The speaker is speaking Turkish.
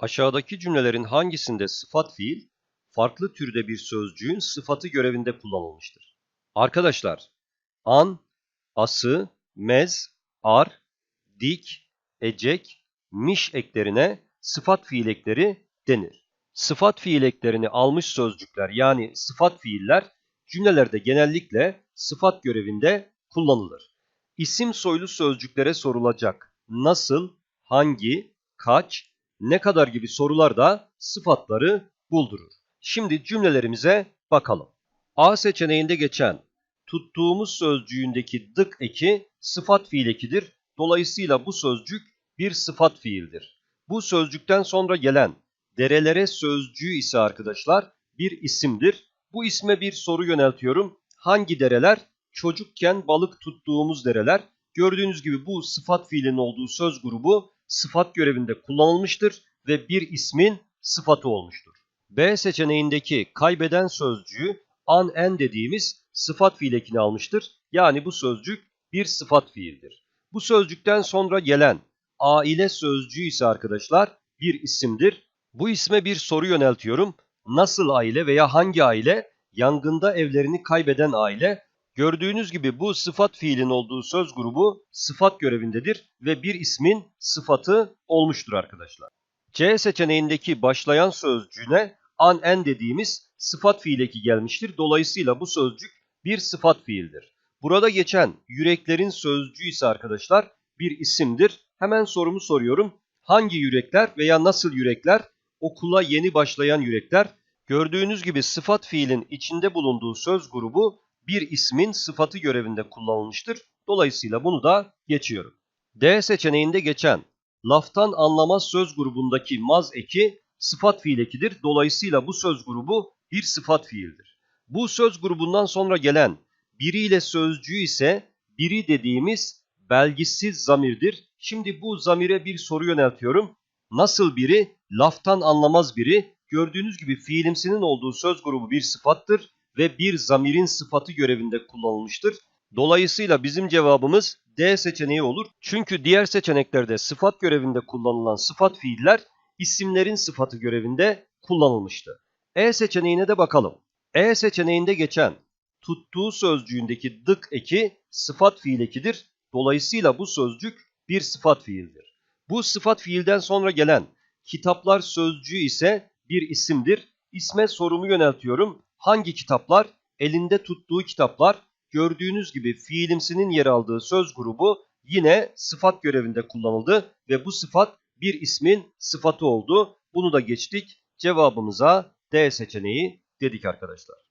Aşağıdaki cümlelerin hangisinde sıfat fiil, farklı türde bir sözcüğün sıfatı görevinde kullanılmıştır? Arkadaşlar, an, ası, mez, ar, dik, ecek, miş eklerine sıfat fiil ekleri denir. Sıfat fiil eklerini almış sözcükler yani sıfat fiiller cümlelerde genellikle sıfat görevinde kullanılır. İsim soylu sözcüklere sorulacak nasıl, hangi, kaç, ne kadar gibi sorular da sıfatları buldurur. Şimdi cümlelerimize bakalım. A seçeneğinde geçen tuttuğumuz sözcüğündeki dık eki sıfat fiil ekidir. Dolayısıyla bu sözcük bir sıfat fiildir. Bu sözcükten sonra gelen derelere sözcüğü ise arkadaşlar bir isimdir. Bu isme bir soru yöneltiyorum. Hangi dereler? Çocukken balık tuttuğumuz dereler. Gördüğünüz gibi bu sıfat fiilin olduğu söz grubu sıfat görevinde kullanılmıştır ve bir ismin sıfatı olmuştur. B seçeneğindeki kaybeden sözcüğü an en dediğimiz sıfat fiil ekini almıştır. Yani bu sözcük bir sıfat fiildir. Bu sözcükten sonra gelen aile sözcüğü ise arkadaşlar bir isimdir. Bu isme bir soru yöneltiyorum. Nasıl aile veya hangi aile? Yangında evlerini kaybeden aile. Gördüğünüz gibi bu sıfat fiilin olduğu söz grubu sıfat görevindedir ve bir ismin sıfatı olmuştur arkadaşlar. C seçeneğindeki başlayan sözcüğüne an en dediğimiz sıfat fiil eki gelmiştir. Dolayısıyla bu sözcük bir sıfat fiildir. Burada geçen yüreklerin sözcüğü ise arkadaşlar bir isimdir. Hemen sorumu soruyorum. Hangi yürekler veya nasıl yürekler? Okula yeni başlayan yürekler. Gördüğünüz gibi sıfat fiilin içinde bulunduğu söz grubu bir ismin sıfatı görevinde kullanılmıştır. Dolayısıyla bunu da geçiyorum. D seçeneğinde geçen laftan anlamaz söz grubundaki maz eki sıfat fiil ekidir. Dolayısıyla bu söz grubu bir sıfat fiildir. Bu söz grubundan sonra gelen biriyle sözcüğü ise biri dediğimiz belgisiz zamirdir. Şimdi bu zamire bir soru yöneltiyorum. Nasıl biri? Laftan anlamaz biri. Gördüğünüz gibi fiilimsinin olduğu söz grubu bir sıfattır ve bir zamirin sıfatı görevinde kullanılmıştır. Dolayısıyla bizim cevabımız D seçeneği olur. Çünkü diğer seçeneklerde sıfat görevinde kullanılan sıfat fiiller isimlerin sıfatı görevinde kullanılmıştı. E seçeneğine de bakalım. E seçeneğinde geçen tuttuğu sözcüğündeki dık eki sıfat fiil ekidir. Dolayısıyla bu sözcük bir sıfat fiildir. Bu sıfat fiilden sonra gelen kitaplar sözcüğü ise bir isimdir. İsme sorumu yöneltiyorum. Hangi kitaplar? Elinde tuttuğu kitaplar. Gördüğünüz gibi fiilimsinin yer aldığı söz grubu yine sıfat görevinde kullanıldı ve bu sıfat bir ismin sıfatı oldu. Bunu da geçtik. Cevabımıza D seçeneği dedik arkadaşlar.